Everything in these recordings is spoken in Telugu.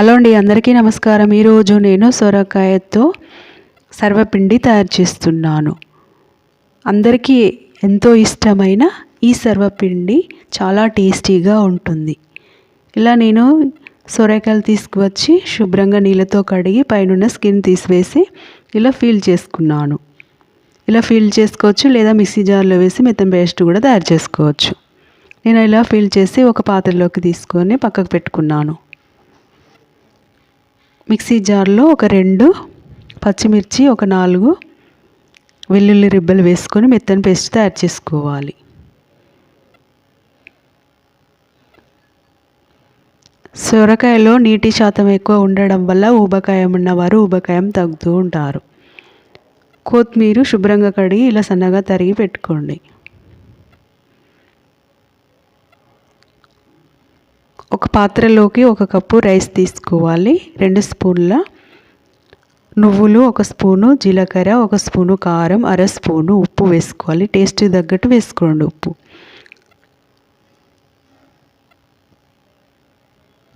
హలో అండి అందరికీ నమస్కారం. ఈరోజు నేను సొరకాయతో సర్వపిండి తయారు చేస్తున్నాను. అందరికీ ఎంతో ఇష్టమైన ఈ సర్వపిండి చాలా టేస్టీగా ఉంటుంది. ఇలా నేను సొరకాయలు తీసుకువచ్చి శుభ్రంగా నీళ్ళతో కడిగి పైన స్కిన్ తీసివేసి ఇలా ఫీల్ చేసుకున్నాను. ఇలా ఫీల్ చేసుకోవచ్చు లేదా మిక్సీ జార్లో వేసి మెత్తం పేస్ట్ కూడా తయారు చేసుకోవచ్చు. నేను ఇలా ఫీల్ చేసి ఒక పాత్రలోకి తీసుకొని పక్కకు పెట్టుకున్నాను. మిక్సీ జార్లో ఒక రెండు పచ్చిమిర్చి ఒక నాలుగు వెల్లుల్లి రిబ్బలు వేసుకొని మెత్తని పేస్ట్ తయారు చేసుకోవాలి. సొరకాయలో నీటి శాతం ఎక్కువ ఉండడం వల్ల ఊబకాయం ఉన్నవారు ఊబకాయం తగ్గుతూ ఉంటారు. కొత్తిమీర శుభ్రంగా కడిగి ఇలా సన్నగా తరిగి పెట్టుకోండి. ఒక పాత్రలోకి ఒక కప్పు రైస్ తీసుకోవాలి రెండు స్పూన్ల నువ్వులు ఒక స్పూను జీలకర్ర ఒక స్పూను కారం అర స్పూను ఉప్పు వేసుకోవాలి టేస్ట్ తగ్గట్టు వేసుకోండి ఉప్పు.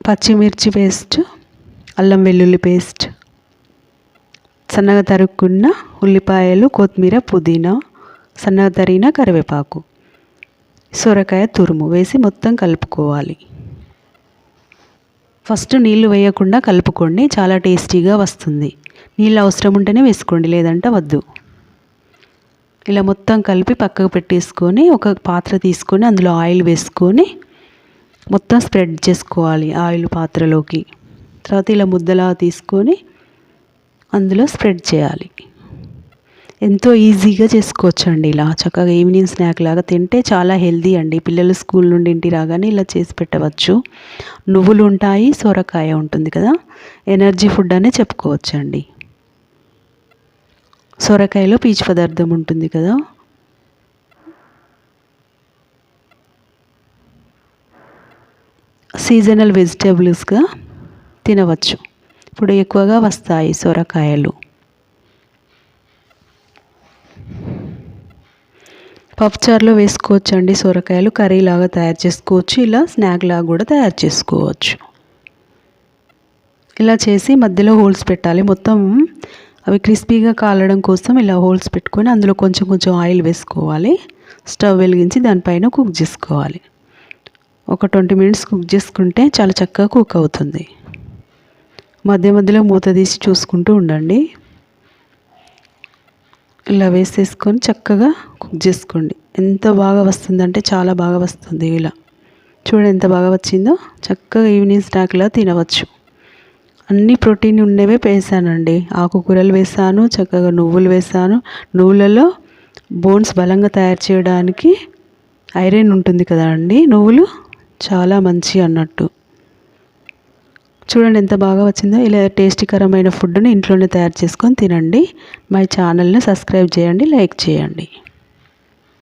పచ్చిమిర్చి పేస్ట్ అల్లం వెల్లుల్లి పేస్ట్ సన్నగా తరుక్కున్న ఉల్లిపాయలు కొత్తిమీర పుదీనా సన్నగా తరిగిన కరివేపాకు సొరకాయ తురుము వేసి మొత్తం కలుపుకోవాలి. ఫస్ట్ నీళ్ళు వేయకుండా కలుపుకోండి. చాలా టేస్టీగా వస్తుంది. నీళ్ళు అవసరం ఉంటేనే వేసుకోండి లేదంటే వద్దు. ఇలా మొత్తం కలిపి పక్కకు పెట్టేసుకొని ఒక పాత్ర తీసుకొని అందులో ఆయిల్ వేసుకొని మొత్తం స్ప్రెడ్ చేసుకోవాలి ఆయిల్ పాత్రలోకి. తర్వాత ఇలా ముద్దలా తీసుకొని అందులో స్ప్రెడ్ చేయాలి. ఎంతో ఈజీగా చేసుకోవచ్చు అండి ఇలా. చక్కగా ఈవినింగ్ స్నాక్ లాగా తింటే చాలా హెల్దీ అండి. పిల్లలు స్కూల్ నుండి ఇంటి రాగానే ఇలా చేసి పెట్టవచ్చు. నువ్వులు ఉంటాయి సొరకాయ ఉంటుంది కదా. ఎనర్జీ ఫుడ్ అనే చెప్పుకోవచ్చు అండి సొరకాయలో పీచు పదార్థం ఉంటుంది కదా. సీజనల్ వెజిటేబుల్స్గా తినవచ్చు. ఇప్పుడు ఎక్కువగా వస్తాయి సొరకాయలు. పప్పుచారులో వేసుకోవచ్చు అండి సొరకాయలు కర్రీ లాగా తయారు చేసుకోవచ్చు. ఇలా స్నాక్ లాగా కూడా తయారు చేసుకోవచ్చు. ఇలా చేసి మధ్యలో హోల్స్ పెట్టాలి. మొత్తం అవి క్రిస్పీగా కాలడం కోసం ఇలా హోల్స్ పెట్టుకొని అందులో కొంచెం కొంచెం ఆయిల్ వేసుకోవాలి. స్టవ్ వెలిగించి దానిపైన కుక్ చేసుకోవాలి. ఒక ట్వంటీ మినిట్స్ కుక్ చేసుకుంటే చాలా చక్కగా కుక్ అవుతుంది. మధ్య మధ్యలో మూత తీసి చూసుకుంటూ ఉండండి. ఇలా వేసేసుకొని చక్కగా కుక్ చేసుకోండి. ఎంత బాగా వస్తుందంటే చాలా బాగా వస్తుంది ఇలా. చూడండి ఎంత బాగా వచ్చిందో. చక్కగా ఈవినింగ్ స్నాక్లా తినవచ్చు. అన్ని ప్రోటీన్ ఉండేవే వేసానండి. ఆకుకూరలు వేసాను చక్కగా నువ్వులు వేసాను. నువ్వులలో బోన్స్ బలంగా తయారు చేయడానికి ఐరన్ ఉంటుంది కదా అండి నువ్వులు చాలా మంచి అన్నట్టు. చూడండి ఎంత బాగా వచ్చిందో. ఇలా టేస్టీకరమైన ఫుడ్ని ఇంట్లోనే తయారు చేసుకొని తినండి. మై ఛానల్ని సబ్స్క్రైబ్ చేయండి లైక్ చేయండి.